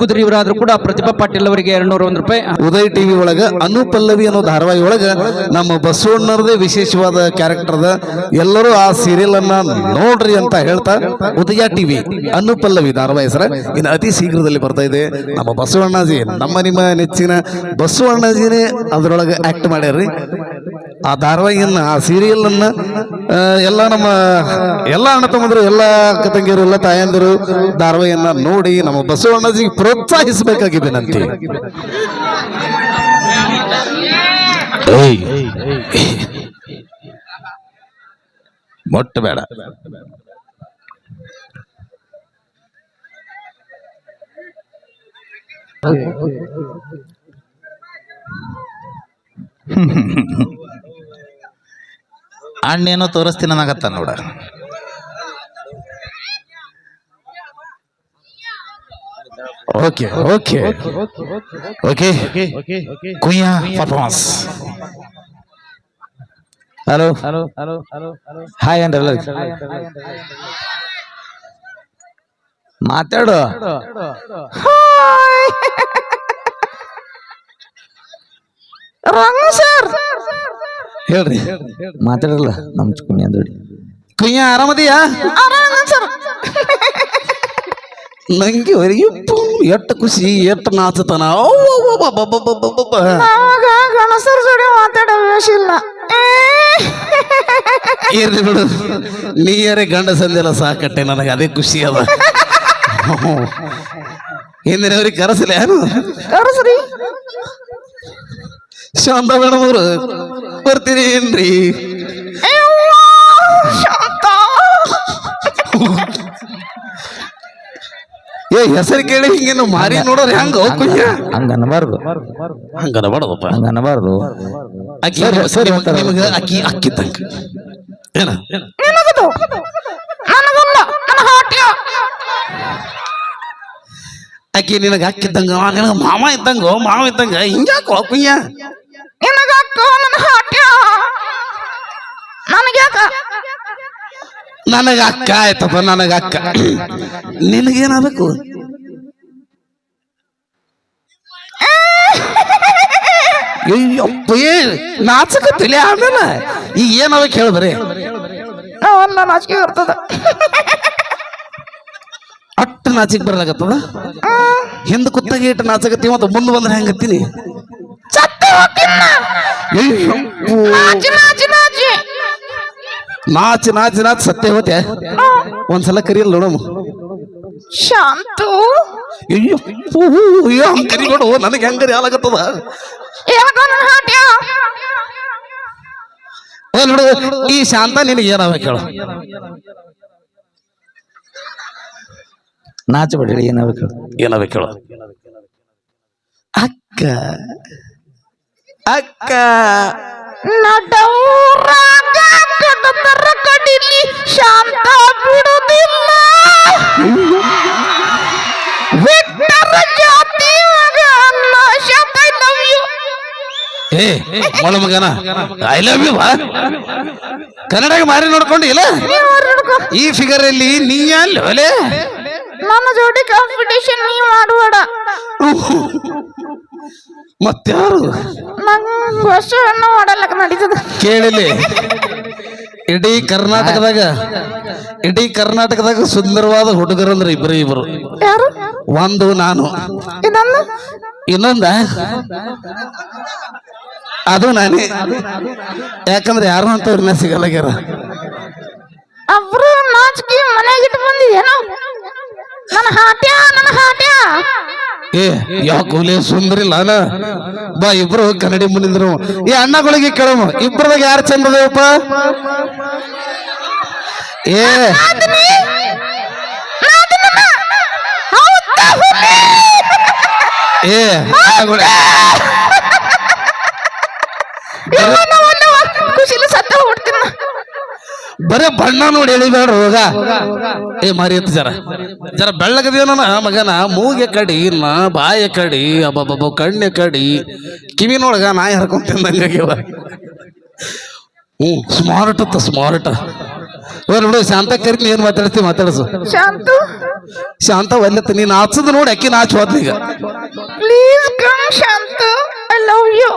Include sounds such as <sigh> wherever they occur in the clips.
ಕುದುರೆ ಇವರಾದ್ರೂ ಕೂಡ ಪ್ರತಿಭಾ ಪಾಟೀಲ್ ಅವರಿಗೆ ಎರಡ್ನೂರ ಒಂದು ರೂಪಾಯಿ. ಉದಯ ಟಿವಿ ಒಳಗ ಅನುಪಲ್ಲವಿ ಅನ್ನೋ ಧಾರಾವಾಹಿ ಒಳಗ ನಮ್ಮ ಬಸವಣ್ಣರದೇ ವಿಶೇಷವಾದ ಕ್ಯಾರೆಕ್ಟರ್ ಎಲ್ಲರೂ ಆ ಸೀರಿಯಲ್ ಅನ್ನ ನೋಡ್ರಿ ಅಂತ ಹೇಳ್ತಾ ಉದಯ ಟಿವಿ ಅನುಪಲ್ಲವಿ ಧಾರಾವಾಹಿ ಸರ ಇನ್ನು ಅತಿ ಶೀಘ್ರದಲ್ಲಿ ಬರ್ತಾ ಇದೆ. ನಮ್ಮ ಬಸವಣ್ಣಜಿ, ನಮ್ಮ ನಿಮ್ಮ ನೆಚ್ಚಿನ ಬಸವಣ್ಣಜಿನೇ ಅದ್ರೊಳಗೆ ಆಕ್ಟ್ ಮಾಡ್ಯಾರ್ರಿ. ಆ ಧಾರಾವಾಹಿಯನ್ನ, ಆ ಸೀರಿಯಲ್ ಅನ್ನ ಎಲ್ಲ ನಮ್ಮ, ಎಲ್ಲ ಅಣ್ಣ ತಮ್ಮಂದ್ರು, ಎಲ್ಲ ಅಕ್ಕ ತಂಗಿಯರು, ಎಲ್ಲ ತಾಯಂದಿರು ಧಾರಾವಾಹಿಯನ್ನ ನೋಡಿ ನಮ್ಮ ಬಸವಣ್ಣಜಿಗೆ ಪ್ರೋತ್ಸಾಹಿಸಬೇಕಾಗಿದೆ ಏಯ್, ಮೊಟ್ಟ ಬೇಡ. ಅಣ್ಣೇನೋ ತೋರಿಸ್ತೀನಿ ಅನ್ನಕತ್ತ ನೋಡ. Okay okay. Okay. ಕುಯ್ಯ performance hello hello hello hello hi ಅಂದ್ರಲ್ಲ ಮಾತಾಡು <laughs> ಹೇಳ್ರಿ. ಮಾತಾಡಲ್ಲ ನಮ್ ಕುಯ್ಯ ದೊಡ್ಡಿ ಕುಯ್ಯ ಆರಾಮದಿಯಾ? ನಂಗೆ ಇಪ್ಪು ಎಟ್ಟ ಖುಷಿ ಎಟ್ಟ ನಾಚತನ. ಗಣಸರ ಜೋಡಿ ಮಾತಾಡೋ ವೇಶ ಇಲ್ಲ. ಇರ್ಲಿ ಬಿಡು. ನೀಯರೇ ಗಂಡ ಸಂದೆಲ್ಲ ಸಾಕಟ್ಟೆ ನನಗೆ ಅದೇ ಖುಷಿ ಅದ. <laughs> ಹಿಂದಿನವ್ರಿಗೆ ಕರೆಸಲಿ ಏನು ಕರ್ಸ್ರಿ. ಶಾಂತ ಮೇಡಮ್ ಅವರು ಬರ್ತೀನಿ ಏನ್ರಿ ಶಾಂತ. ಏ ಹೆಸರು ಕೇಳಿ ಹಿಂಗೇನು ಮಾರಿ ನೋಡೋರು ಹೆಂಗ ಕುಯ್ಯ ಹಂಗ ಅನ್ನಬಾರ್ದು ಹಂಗನ ಮಾಡದಪ್ಪ ಹಂಗ ಅನ್ನಬಾರ್ದು ಅಕ್ಕಿ ಸರಿ ನಿಮಗೆ ಅಕ್ಕಿ ಅಕ್ಕಿ ತಂಕ ಏನ? ನಿನಗದು? ನನಗಲ್ಲ ನನ್ನ ಹಾಟ್ಯ ಅಕ್ಕಿ ನಿನಗೆ ಅಕ್ಕಿದ್ದಂಗ ನಿನಗೆ ಮಾಮ ಇದ್ದಂಗ ಮಾವ ಇದ್ದಂಗ ಹಿಂಗ್ಯಾಕೋ ಕುಯ್ಯ? ನನಗ ಅಕ್ಕ ಆಯ್ತಪ್ಪ ನನಗ ಅಕ್ಕ ನಿನಗೇನಾಗಬೇಕು ನಾಚಕತ್ತಿಲ್ಲ ಆಮೇಲೆ. ಈಗ ಏನಾಗಬೇಕು ಹೇಳ ಬರೀ. ನಾವಲ್ಲ ನಾಚಿಕೆ ಬರ್ತದ. ಅಟ್ಟು ನಾಚಿಕೆ ಬರ್ಲಾಗತ್ತದ ಹಿಂದ ಕುತ್ತಗೆ ಇಟ್ಟು ನಾಚಕತ್ತಿ ಮತ್ತು ಮುಂದೆ ಬಂದ್ರೆ ಹೆಂಗತ್ತೀನಿ. ನಾಚಿ ನಾಚಿ ನಾಚಿ. ನಾಚಿ ನಾಚಿ ನಾಚಿ ಸತ್ಯ ಹೋತೆ. ಒಂದ್ಸಲ ಕರಿಯಲ್ಲ ನೋಡಮ್ಮ ಶಾಂತು. ಹಂಗ್ ಕರಿಬೇಡು ನನಗೆ ಹೆಂಗರಿ ಹಾಲಾಗತ್ತದ ನೋಡು ಈ ಶಾಂತ ನಿನಗೆ ಏನಾಗಬೇಕು ಹೇಳು. ನಾಚಬೇಡಿ ಕೇಳು ಏನಾಗ ಕೇಳು ಅಕ್ಕ. ಅಕ್ಕ. ನಡೂರಾಗ ಕಡಿಲಿ ಶಾಂತ ಬಿಡುದಿಲ್ಲ. ಬಿಟ್ಟರ ಜಾತಿ ಮಗ ಅಲ್ಲ ಶಾಂತ ಐ ಲವ್ ಯು ಏ ಮೊಳ ಮಗನ ಐ ಲವ್ ಯು ಕನ್ನಡಗ ಮಾರಿ ನೋಡ್ಕೊಂಡು ಇಲ್ಲ? ಈ ಫಿಗರ್ ಅಲ್ಲಿ ನೀ ಅಲ್ಲಿ ನನ್ನ ಜೋಡಿ ಕಾಂಪಿಟೇಷನ್ ನೀ ಮಾಡಬೇಡ ಮಾಡಲಕ್ಕ ನಡೀತದ. ಕೇಳಿಲಿ. ಇಡೀ ಕರ್ನಾಟಕದಾಗ ಇಡೀ ಕರ್ನಾಟಕದಾಗ ಸುಂದರವಾದ ಹುಡುಗರಂದ್ರೆ ಇಬ್ಬರು ಇಬ್ರು. ಯಾರು? ಒಂದು ನಾನು. ಇದನ್ನು ಇನ್ನೊಂದ? ಅದು ನಾನೇ. ಯಾಕಂದ್ರೆ ಯಾರು ಅಂತವ್ರನ್ನ ಸಿಗಲ್ಲಾಗ್ಯಾರ ಅವರು ನಾಚಿಕೆ ಮನೆಗೆ ಇಟ್ಟು ಏನೋ ನನ್ನ ಹಾಟ್ಯ ನನ್ನ ಹಾಟ್ಯ? ಏ ಯಾಕೋಲೆ ಸುಂದ್ರಿ ಅಲ್ಲ ಬಾ ಇಬ್ರು ಕನ್ನಡಿ ಮುಂದಿದ್ರು ಈ ಅಣ್ಣಗಳಿಗೆ ಕೇಳಮ್ಮ ಇಬ್ಬರದಾಗ ಯಾರು ಚಂದ ಅದೇವಪ್ಪ ಏ? ಏ ಅಣ್ಣಗಳೇ. ಖುಷಿಲಿ ಸತ್ತ. ಬರೇ ಬಣ್ಣ ನೋಡಿ ಎಳಿಬೇಡ ಹೋಗ ಏ ಮರಿ ಅಂತ ಜರ. ಜರ ಬೆಳ್ಳಗದೇನ ಮಗನ ಮೂಗೆ ಕಡಿ ನಾ ಬಾಯ ಕಡಿ ಅಬ್ಬಬ್ಬ ಕಣ್ಣೆ ಕಡಿ ಕಿವಿನೊಳಗ ನಾಯಿ ಹರ್ಕೊಂಡ್ ತಿಂದಂಗಾಗ್ಯವ ಹ್ಞೂ ಸ್ಮಾರ್ಟ್ ಅತ್ತ ಸ್ಮಾರ್ಟ್ ನೋಡು ಬಿಡು ಶಾಂತ ಕರಿ ಏನ್ ಮಾತಾಡ್ತಿ ಮಾತಾಡ್ಸು. ಶಾಂತು? ಶಾಂತ ಒಲ್ಲತ್ತ ನೀನ್ ನಾಚದ ನೋಡಿ ಅಕ್ಕಿ <laughs> notch ಹೋದ್ಲೀಗ please come Shanta. I love you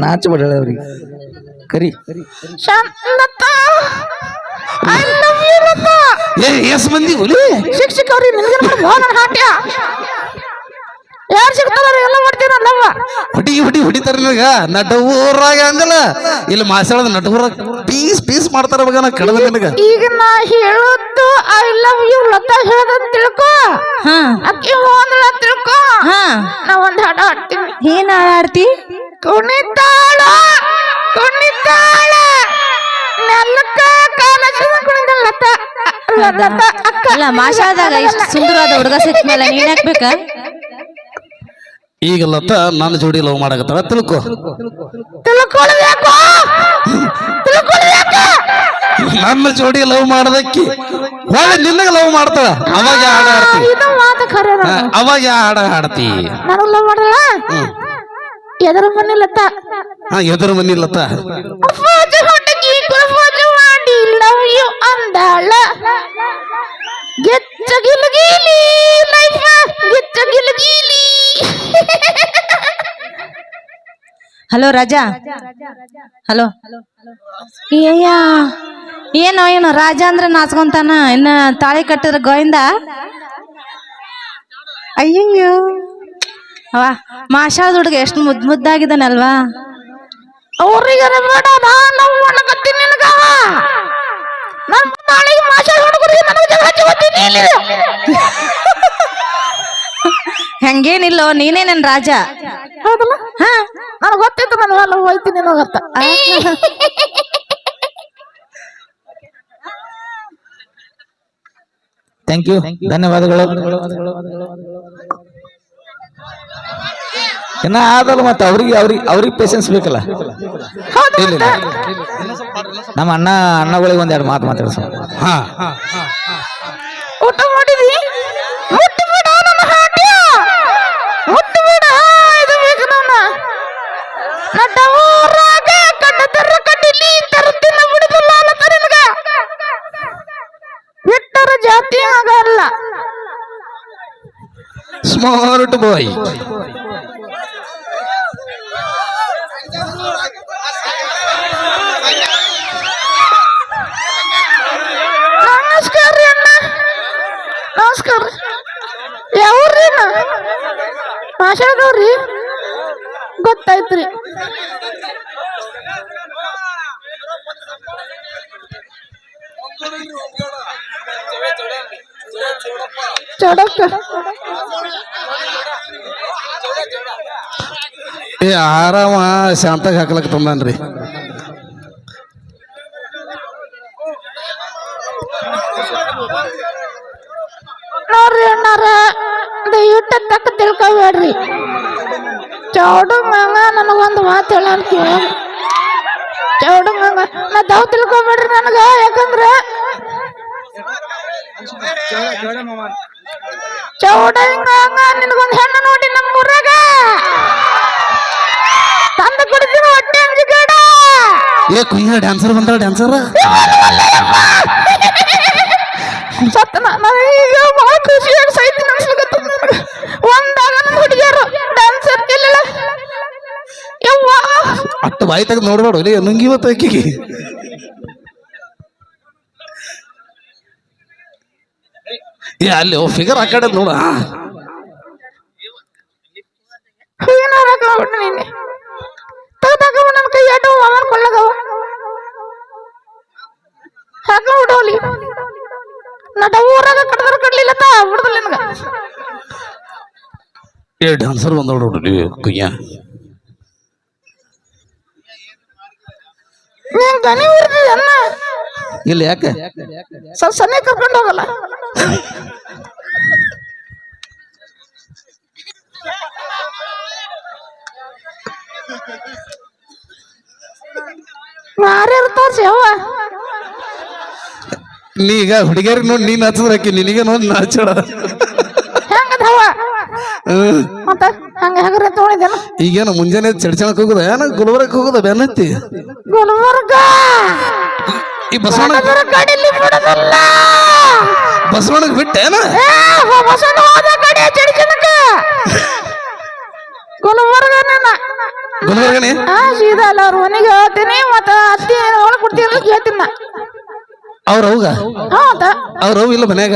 ನಾಚ ಬಿಡಲ್ಲ ಅವ್ರಿಗೆ. ಕರಿ. Shanta I love you Lata ಏ ಎಸ್ ಮಂದಿ ಹುಲಿ. ಶಿಕ್ಷಕ ಅವ್ರಿಗೆ ನಿನಗೆ ನನ್ನ ಹಾಟ್ಯ ಯಾರು ಸಿಗ್ತಾರ ಎಲ್ಲ ಮಾಡ್ತೀನಲ್ಲವ್ವ ಹುಡಿ ಹುಡಿ ಹೊಡಿತಾರ ನಿನಗ ನಟೂರಾಗ ಹಂಗಲ್ಲ ಇಲ್ಲಿ ಮಾಸಾಳದ ನಟೂರಾಗ ಪೀಸ್ ಪೀಸ್ ಮಾಡ್ತಾರ ಮಗ ನಾ ಕಡದ ನಿನಗ. ಈಗ ನಾ ಹೇಳುದು ಐ ಲವ್ ಯು ಲತಾ ಹೇಳದಂತ ತಿಳ್ಕೊ. ಅಕ್ಕಿ ಹೋದ್ಲ ತಿಳ್ಕೊ. ನಾ ಒಂದ್ ಹಾಡ ಹಾಡ್ತೀನಿ. ಏನ್ ಆಡ್ತಿ ಕುಣಿತಾಳ ಕುಣಿತಾಳ ನೆಲಕ್ಕ ಕಾಲ ಕುಣಿದ ಲತಾ ಲತಾ ಅಕ್ಕ. ಅಲ್ಲ ಮಾಷಾದಾಗ ಇಷ್ಟು ಸುಂದರವಾದ ಹುಡುಗ ಸಿಕ್ಕ ಮೇಲೆ ನೀನ್ ಹಾಕ್ಬೇಕ ಈಗ ಲತ ನನ್ನ ಜೋಡಿ ಲವ್ ಮಾಡಕತ್ತಾಳ. ತಿಳ್ಕೊ. ತಿಳ್ಕೊಳ್ಬೇಕು. ತಿಳ್ಕೊಳ್ಬೇಕು. ನನ್ನ ಜೋಡಿ ಲವ್ ಮಾಡದಕ್ಕಿ ಒಳ್ಳೆ ನಿನ್ನಗ ಲವ್ ಮಾಡ್ತಾಳ. ಅವಾಗ ಯಾ ಹಾಡ ಹಾಡ್ತಿ. ಇದು ಮಾತು ಖರೆ ಹಾ, ಅವಾಗ ಯಾ ಹಾಡ ಹಾಡ್ತಿ. ನನಗ್ ಲವ್ ಮಾಡಲ್ಲ? ಎದರ ಮನೆ ಲತಾ ಹಾ ಎದುರು ಬಂದಿಲ್ಲತ್ತ ಅಂದಾಳ. ಗೆಚ್ಚ ಗಿಲ್ಗೀಲಿ ಗೆಚ್ಚ ಗಿಲ್ಗೀಲಿ. ಹಲೋ ರಾಜಾ. ಹಲೋ. ಅಯ್ಯ ಏನೋ ಏನು ರಾಜ ಅಂದ್ರೆ ನಾಚ್ಕೊಂತಾನ ಇನ್ನ ತಾಳಿ ಕಟ್ಟಿದ್ರ ಗೋವಿಂದ? ಅಯ್ಯಯ್ಯೋ. ಅವ ಮಾಷಾದ ಹುಡುಗ ಎಷ್ಟು ಮುದ್ ಮುದ್ದಾಗಿದ್ದಾನಲ್ವಾ. ಅವ್ರಿಗೆ ಬೇಡ ನಾವು ಒಣಗತ್ತೀನಿ ನಿನಗ. ನನ್ ನಾಳೆಗೆ ಮಾಷ ಹುಡುಗರಿಗೆ ನನಗೆ ಜಗಳ ಹಚ್ಕೋತೀನಿ ಇಲ್ಲಿ. ಹೆಂಗೇನಿಲ್ಲೋ ನೀನೇ ನನ್ನ ರಾಜ. ಹೌದಲ್ಲ? ಹಾ. ನನಗೆ ಗೊತ್ತಿತ್ತು ನಾನು ಹೊಲ ಹೋಯ್ತೀನಿ ಹೋಗತ್ತ ಥ್ಯಾಂಕ್ ಯು ಧನ್ಯವಾದಗಳು. ಇನ್ನ ಆದಲ್ಲ ಮತ್ತೆ ಅವ್ರಿಗೆ ಅವ್ರಿಗೆ ಅವ್ರಿಗೆ ಪೇಷನ್ಸ್ ಬೇಕಲ್ಲ. ಇಲ್ಲ. ನಮ್ಮ ಅಣ್ಣ ಅಣ್ಣಗಳಿಗೆ ಒಂದೆರಡು ಮಾತು ಮಾತಾಡ್ಸ ಹಾ. ಊಟ ಮಾಡಿದಿ? ಮುಟ್ಟು ಬಿಡ ನನ್ನ ಹಾಟ್ಯ ಮುಟ್ಟು ಬಿಡ. ಇದು ಬೇಕು ನನ್ನ ನಡ್ಡ ಊರಾಗ ಕಡ್ಡ ತರ ಕಡ್ಡಿಲಿ ತರುತ್ತಿನ ಬಿಡುದಿಲ್ಲ ಅಲ್ಲತ್ತ ನಿನಗ. ಬಿಟ್ಟರ ಜಾತಿ ಆಗಲ್ಲ. Smart boy ಮಾಷಾದವ್ರಿ ಗೊತ್ತಾಯ್ತ್ರಿ. ಚಡಕ ಏ ಆರಾಮ ಶಾಂತಾಗ ಹಾಕ್ಲಕ್ ತಂದಾನ್ರಿ ನೋಡ್ರಿ ಅಣ್ಣಾರ ದಯವಿಟ್ಟು ತಕ್ಕ ತಿಳ್ಕೊಬೇಡ್ರಿ ಮಾಮ ನನಗೊಂದು ಮಾತು ಹೇಳಂತೀವ ಚೌಡು ಮಾಮ ನಾ ದವ್ ತಿಳ್ಕೊಬೇಡ್ರಿ ನನಗ ಯಾಕಂದ್ರ ಚೌಡಂಗ ನಿನಗೊಂದು ಹೆಣ್ಣು ನೋಡಿ ನಮ್ಮ ಊರಾಗ ತಂದು ಕೊಡ್ತೀನಿ ಹೊಟ್ಟೆ ಅಂಜಿಗೇಡ ಏ ಕುಯ್ಯ ಡ್ಯಾನ್ಸರ್ ಬಂದ್ರ ಡ್ಯಾನ್ಸರ್ ಸತ್ತ ನನಗೀಗ ಭಾಳ ಖುಷಿ ಸಾಯ್ತೀನಿ ಅನ್ಸ್ಲಿಕತ್ತದ ನನಗೆ ಒಂದಾಗ ನಮ್ಮ ಹುಡುಗಿಯರು ಡ್ಯಾನ್ಸರ್ ಇಲ್ಲಿಲ್ಲ ಯವ್ವ ಅಟ್ಟು ಬಾಯಿ ತೆಗೆದು ನೋಡ್ಬೇಡ ಇಲ್ಲಿ ನುಂಗಿ ಇವತ್ತು ಆಕಿಗೆ ಏ ಅಲ್ಲಿ ಫಿಗರ್ ಆ ಕಡೆ ನೋಡ ಹೂವಿನ ಹಾರ ಹಾಕೊಂಡ್ಬಿಟ್ಟು ನೀನೆ ತೆಗ್ದಾಕವು ನನ್ನ ಕೈ ಆಟವು ಅವನ ಕೊಳ್ಳಗವ ಹಾಕೊಂಡ್ಬಿಡವಲಿ ನಟ ಊರಾಗ ಕಡ್ದ್ರ ಕಡ್ಲಿಲ್ಲ ತಾ ಬಿಡ್ದಲ್ಲ ನಿನಗ ಏ ಡ್ಯಾನ್ಸರ್ ಬಂದ ನೋಡ್ರಿ ಕುಯ್ಯ ನೀನ್ ದನಿ ಉರ್ದಿದೆ ಅನ್ನ ಇಲ್ಲ ಯಾಕೆ? ಸ್ವಲ್ಪ ಸನ್ನೆ ಕರ್ಕೊಂಡು ಹೋಗಲ್ಲ. ಮಾರಿ ಇರ್ತಾವ ಸೇವ ನೀ ಈಗ ಹುಡುಗಿಯರ್ ನೋಡಿ ನೀನ್ ಹಚ್ಚದ್ರ ಆಕಿ ನಿನಗೆ ನೋಡಿ ನಾಚಡ ಹೆಂಗದವ ಮತ್ತ? ಹಂಗ ಹಂಗ್ರೆ ತೊಗೊಂಡಿದ್ದೇನು ಈಗೇನು ಮುಂಜಾನೆ ಚಡ್ಚಣಕ್ ಹೋಗುದ? ಏನ ಗುಲ್ಬರ್ಗ ಹೋಗುದ? ಬೆನ್ನತ್ತಿ ಗುಲ್ಬರ್ಗ! ಈ ಬಸವಣ್ಣ ಅದರ ಕಡಿಲಿ ಬಿಡೋದಿಲ್ಲ! ಬಸವಣ್ಣಗ್ ಬಿಟ್ಟೇನ ಏ, ಹೋ- ಬಸವಣ್ಣ ಹೋದ ಕಡೆ ಚಡಿಚನಕ ಗುಲ್ಬರ್ಗ ನನ್ನ ಗುಲ್ಬರ್ಗನೆ? ಹಾ ಸೀದಾ ಅಲ್ಲ ಅವ್ರ ಮನೆಗೆ ಹೇಳ್ತೀನಿ ಮತ್ತ ಅತ್ತಿ ಒಳಗೆ ಕೊಡ್ತೀನಿ ಹೇಳ್ತೀನಿ ನಾ. ಅವ್ರ ಅವ್ಗ ಅವ್ರ ಅವ್ ಇಲ್ಲ ಮನ್ಯಾಗ?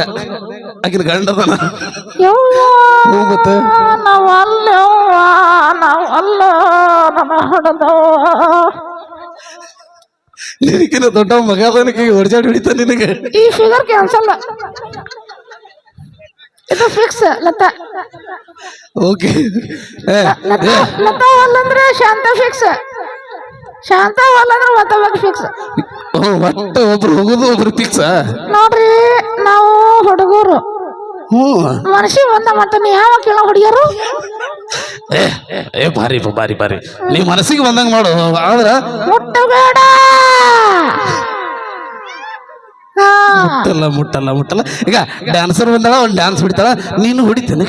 ಆಕಿನ ಗಂಡದನ ಯವ್ವ ಹ್ಞೂ ಮತ್ತೆ ನಾವು ಅಲ್ಲವ್ವ ನಾವು ಅಲ್ಲ ಹಡದವ್ವ ನಿನಕಿನ ದೊಡ್ಡ ಮಗ ಅದನಕ್ಕೆ ಹೊಡ್ಜಾಡ್ ನಿನಗೆ? ಈ ಫಿಗರ್ ಕ್ಯಾನ್ಸಲ್ ಇದು ಫಿಕ್ಸ್ ಲತಾ. ಓಕೆ. ಲತಾ ಅಲ್ಲಂದ್ರೆ ಶಾಂತ ಫಿಕ್ಸ್ ಶಾಂತ ಅಂದ್ರೆ ಒತ್ತಬೇಕು ಫಿಕ್ಸ್ ಒಟ್ಟು ಒಬ್ರು ಹೋಗುದು ಒಬ್ರು ಫಿಕ್ಸ್ ನೋಡ್ರಿ ನಾವು ಹುಡುಗರು. ಹ್ಞೂ ಮನಸ್ಸಿಗೆ ಬಂದ ಮತ್ತೆ ನೀ ಯಾವ ಕೇಳ ಹುಡುಗಿಯರು? ಏ ಏ ಬಾರಿ ಬಾರಿ ಬಾರಿ. ನೀ ಮನಸ್ಸಿಗೆ ಬಂದಂಗ ಮಾಡು. ಆದ್ರ ಮುಟ್ಟಬೇಡ ಮುಟ್ಟಲ್ಲ ಮುಟ್ಟಲ್ಲ ಮುಟ್ಟಲ್ಲ. ಈಗ ಡ್ಯಾನ್ಸರ್ ಬಂದಾಳ ಅವ್ನು ಡ್ಯಾನ್ಸ್ ಬಿಡ್ತಾಳ ನೀನು ಹೊಡಿತೇನೆ.